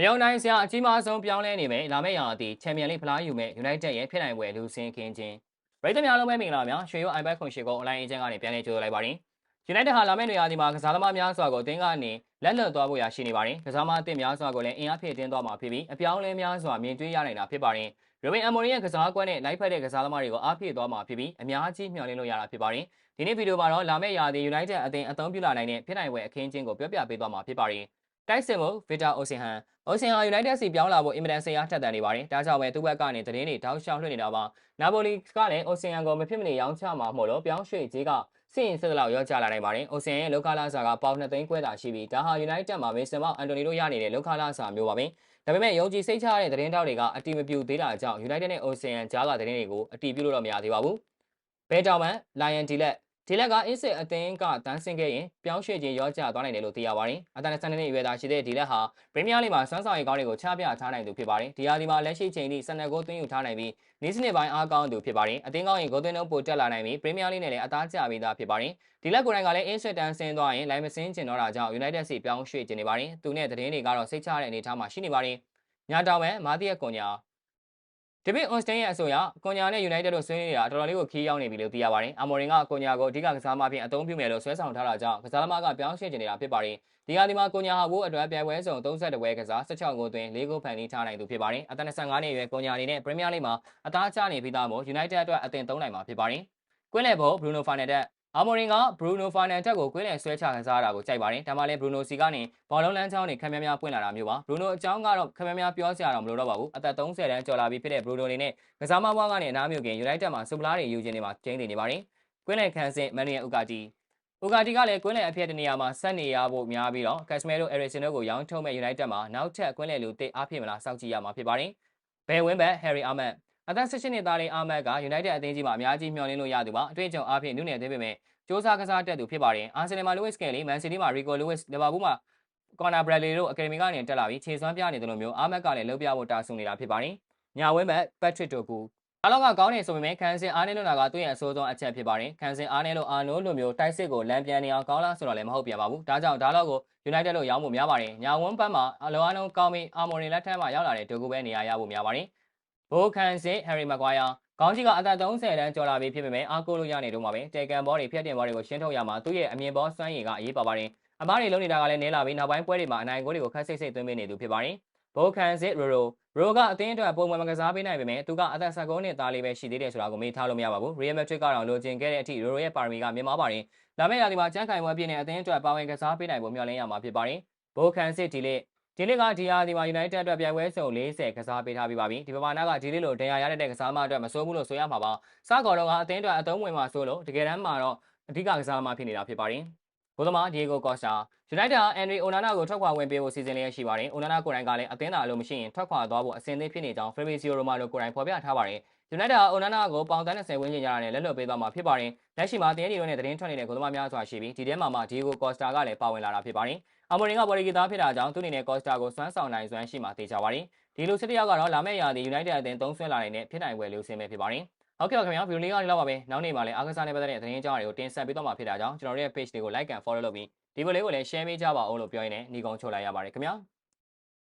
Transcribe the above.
မယုံနိုင်စရာအကြီးမားဆုံးပြောင်းလဲနေမယ်လာမယ့်ရာသီချန်ပီယံလိဖလားယူမဲ့ United ရဲ့ဖြစ်နိုင်ပွဲလူစင်းခင်းချင်းပရိသတ်များလုံးပဲမင်္ဂလာများရွှေရိုး iPad ခွန်ရှိကို online agent ကနေပြန်လည်ကြိုဆိုလိုက်ပါတယ် United ဟာလာမယ့်နေရာဒီမှာကစားသမားများစွာကိုအသင်းကနေလက်လွတ်သွားဖို့ရရှိနေပါတယ်ကစားသမားအသင်းများစွာကိုလည်းအင်အားဖြည့်တင်းသွားမှာဖြစ်ပြီးအပြောင်းလဲများစွာမြင်တွေ့ရနိုင်တာဖြစ်ပါတယ်ရိုဘင်အမိုရီရဲ့ကစားကွက်နဲ့လိုက်ဖက်တဲ့ကစားသမားတွေကိုအားဖြည့်သွားမှာဖြစ်ပြီးအများကြီးမျှော်လင့်လို့ရတာဖြစ်ပါတယ်ဒီနေ့ဗီဒီယိုမှာတော့လာမယ့်ရာသီ United အသင်းအသုံးပြုလာနိုင်တဲ့ဖြစ်နိုင်ပွဲအခင်းချင်းကိုပြောပြပေးသွားမှာဖြစ်ပါတယ် တိုက်စစ်မှုဗီတာအိုဆင်ဟန်အိုဆင်ဟန် United စီပြောင်းလာဖို့အင်မတန်ဆင်အားထက်သန်နေပါတယ်။ဒါကြောင့်ပဲသူ့ဘက်ကနေသတင်းတွေတောက်လျှောက်လွှင့်နေတာပါ။နာပိုလီကလည်းအိုဆင်ဟန်ကိုမဖြစ်မနေရောင်းချမှာမို့လို့ပြောင်းရွှေ့ကြီးကစီရင်စစ်လောက်ရောကြလာနိုင်ပါတယ်။အိုဆင်ရဲ့လောကလာစာကပေါင်2သိန်းခွဲသာရှိပြီးဒါဟာ United မှာမေဆန်မောက်အန်တိုနီတို့ရနေတဲ့လောကလာစာမျိုးပါပဲ။ဒါပေမဲ့ယုံကြည်စိတ်ချရတဲ့သတင်းတောက်တွေကအတီမပြူသေးတာကြောင့် United နဲ့ Ocean ကြားကသတင်းတွေကိုအတီးပြုလို့တော့မရသေးပါဘူး။ဘဲကြောင်မန် Lion Dilet ဒီလက်ကအစ်စ်အသင်းကတန်းဆင်းခဲ့ရင်ပြောင်းရွှေ့ခြင်းရောကျသွားနိုင်တယ်လို့သိရပါတယ်။အသက်22နှစ်အရွယ်သားရှိတဲ့ဒီလက်ဟာပရီးမီးယားလိမှာစွမ်းဆောင်ရည်ကောင်းတွေကိုချပြထားနိုင်သူဖြစ်ပါတယ်။ဒီဟာဒီမှာလက်ရှိချိန်ထိ12ဂိုးသွင်းယူထားနိုင်ပြီးနေ့စဉ်ပိုင်းအားကောင်းသူဖြစ်ပါတယ်။အသင်းကောင်းရင်ဂိုးသွင်းနှုန်းပိုတက်လာနိုင်ပြီးပရီးမီးယားလိနဲ့လည်းအသားကျပြီးသားဖြစ်ပါတယ်။ဒီလက်ကိုယ်တိုင်ကလည်းအစ်စ်တန်းဆင်းသွားရင်လိုင်းမစင်းကျင်တော့တာကြောင့် United စီပြောင်းရွှေ့ခြင်းနေပါတယ်။သူနဲ့သတင်းတွေကတော့စိတ်ချတဲ့အနေအထားမှာရှိနေပါတယ်။ညတောင်ပဲမာတီယက်ကွန်ညာ ဒီဗစ်အွန်စတင်းရဲ့အဆိုအရကွန်ညာနဲ့ United တို့ဆွေးနွေးနေတာတော်တော်လေးကိုခီးရောက်နေပြီလို့သိရပါတယ်။အမော်ရင်ကကွန်ညာကိုအဓိကကစားမဖြစ်အသုံးပြုမယ်လို့ဆွဲဆောင်ထားတာကြောင့်ကစားသမားကပြောင်းရွှေ့နေတာဖြစ်ပါတယ်။ဒီကဒီမှာကွန်ညာဟာဘိုးအတွက်ပြိုင်ပွဲစုံ32ပွဲကစား16ဂိုးသွင်း4ဂိုးဖန်တီးထားနိုင်သူဖြစ်ပါတယ်။အသက်25နှစ်အရွယ်ကွန်ညာအနေနဲ့ပရီးမီးယားလိမှာအသားကျနေပြီးသားမို့ United အတွက်အသင်သုံးနိုင်မှာဖြစ်ပါတယ်။ကွင်းလေဘောဘရူနိုဖာနယ်တက် အာမိုရင်ကဘရူနိုဖာနန်တက်ကိုကွင်းလည်ဆွဲချခံစားရတာကိုကြိုက်ပါတယ်။ဒါမှလည်းဘရူနိုစီကနေဘောလုံးလမ်းကြောင်းတွေခက်များများပွင့်လာတာမျိုးပါ။ဘရူနိုအကြောင်းကတော့ခက်များများပြောစရာတော့မလိုတော့ပါဘူး။အသက်30တန်းကျော်လာပြီဖြစ်တဲ့ဘရူနိုအနေနဲ့ကစားမဘွားကနေအနားမြုပ်ခင်ယူနိုက်တက်မှာစူပလာတွေယူခြင်းတွေမှာကျင်းနေနေပါတယ်။ကွင်းလည်ခန်းစစ်မန်နူယယ်ဥကာတီဥကာတီကလည်းကွင်းလည်အဖြစ်တနေရာမှာဆက်နေရဖို့များပြီးတော့ကက်စမဲရိုအရီဆင်တို့ကိုရောင်းထုတ်မဲ့ယူနိုက်တက်မှာနောက်ထပ်ကွင်းလည်လူတစ်အားဖြစ်မလားစောင့်ကြည့်ရမှာဖြစ်ပါတယ်။ဘယ်ဝင်းဘက်ဟယ်ရီအာမတ် အသက်16နှစ်သားလေးအာမတ်က United အသင်းကြီးမှာအများကြီးမျှော်လင့်လို့ရသူပါအတွေ့အကြုံအားဖြင့်နုနယ်သေးပေမဲ့စ조사ကစားတက်သူဖြစ်ပါတယ်အာဆင်နယ်မှာလူးဝစ်ကယ်လီမန်စီးတီးမှာရီကိုလူးဝစ်လီဗာပူးမှာကွန်နာဘရက်လီတို့အကယ်ဒမီကနေတက်လာပြီးခြေစွမ်းပြနေတယ်လို့မျိုးအာမက်ကလည်းလှုပ်ပြဖို့တာဆူနေတာဖြစ်ပါတယ်ညာဝင်းဘက်ပက်ထရစ်တိုကူအားလုံးကကောင်းနေဆိုပေမဲ့ခန်းစင်အားနေလို့နာကသူ့ရဲ့အဆိုးဆုံးအချက်ဖြစ်ပါတယ်ခန်းစင်အားနေလို့အာနိုးလိုမျိုးတိုက်စစ်ကိုလမ်းပြန်နေအောင်ကောင်းလားဆိုတော့လည်းမဟုတ်ပြန်ပါဘူးဒါကြောင့်ဒါတော့ကို United လို့ရောင်းဖို့များပါတယ်ညာဝန်းဘက်မှာအလောအားလုံးကောင်းပြီးအာမော်ရီလက်ထက်မှာရောက်လာတဲ့ဒိုကူပဲနေရာရဖို့များပါတယ် ဘိုးခန်းစင်ဟယ်ရီမကွာယာခေါင်းကြီးကအသက်30တန်းကျော်လာပြီဖြစ်ပေမဲ့အားကိုးလို့ရနေတော့မှာပဲတေကန်ဘောတွေဖြတ်တင်ဘောတွေကိုရှင်းထုတ်ရမှာသူ့ရဲ့အမြင်ဘောစွမ်းရည်ကအရေးပါပါတယ်အမားတွေလုံးနေတာကလည်းနည်းလာပြီးနောက်ပိုင်းပွဲတွေမှာအနိုင်ဂိုးတွေကိုခက်စိတ်စိတ်သွင်းပေးနေသူဖြစ်ပါတယ်ဘိုးခန်စစ်ရိုရိုရိုကအသင်းအတွက်ပုံမှန်မကစားပေးနိုင်ပေမဲ့သူကအသက်19နှစ်သားလေးပဲရှိသေးတယ်ဆိုတာကိုမေးထားလို့မရပါဘူး Real Madrid ကတော့လိုချင်ခဲ့တဲ့အထိရိုရိုရဲ့ပါရမီကမြင်မာပါတယ်လာမယ့်ရာသီမှာကျန်းခိုင်ဝဲပြည့်နေအသင်းအတွက်ပါဝင်ကစားပေးနိုင်ဖို့မျှော်လင့်ရမှာဖြစ်ပါတယ်ဘိုးခန်စစ်ဒီလေး ဒီလစ်ကဒီဟာဒီမှာ United အတွက်ပြိုင်ပွဲစုံ40ကစားပေးထားပြီးပါပြီဒီပမာဏကဒီလစ်လိုဒဏ်ရာရတဲ့ကစားမအတွက်မစိုးဘူးလို့ဆိုရမှာပါစကော်တော့ကအသင်းအတွက်အသုံးဝင်မှာဆိုလို့တကယ်တမ်းမှာတော့အဓိကကစားမဖြစ်နေတာဖြစ်ပါတယ် ဘိုးသမားဒီယိုကိုကော့စတာ United ဟာ Henry Onana ကိုထွက်ခွာဝင်ပေးဖို့စီစဉ်လျက်ရှိပါတယ်။ Onana ကိုယ်တိုင်ကလည်းအသင်းသာအလိုမရှိရင်ထွက်ခွာသွားဖို့အဆင်သင့်ဖြစ်နေကြောင်း Fabrizio Romano ကိုယ်တိုင်ဖော်ပြထားပါတယ်။ United ဟာ Onana ကိုပေါင်30ဝန်းကျင်ရတာနဲ့လက်လွတ်ပေးသွားမှာဖြစ်ပါတယ်။လက်ရှိမှာတင်းဒီတို့နဲ့သတင်းထွက်နေတဲ့ကိုသမားများစွာရှိပြီးဒီထဲမှာမှ Diego Costa ကလည်းပါဝင်လာတာဖြစ်ပါတယ်။အမိုရင်ကဘော်လီဂီသားဖြစ်တာကြောင့်သူ့အနေနဲ့ Costa ကိုစွမ်းဆောင်နိုင်စွမ်းရှိမှသိကြပါတယ်။ဒီလိုစစ်တယောက်ကတော့လာမယ့်ရာသီ United အသင်းသုံးဆွဲလာနေတဲ့ဖြစ်နိုင်ပွဲလို့ဆင်ပဲဖြစ်ပါတယ်။ ဟုတ်ကဲ့ပါခင်ဗျာဗီဒီယိုလေးကဒီလောက်ပါပဲနောက်နေ့မှာလည်းအားကစားနဲ့ပတ်သက်တဲ့သတင်းအကြောင်းတွေကိုတင်ဆက်ပေးသွားမှာဖြစ်တာကြောင့်ကျွန်တော်တို့ရဲ့ page တွေကို like and follow လုပ်ပြီးဒီဗီဒီယိုလေးကိုလည်း share ပေးကြပါအောင်လို့ပြောရင်းနဲ့ညီကုန်းချုပ်လိုက်ရပါတယ်ခင်ဗျာ။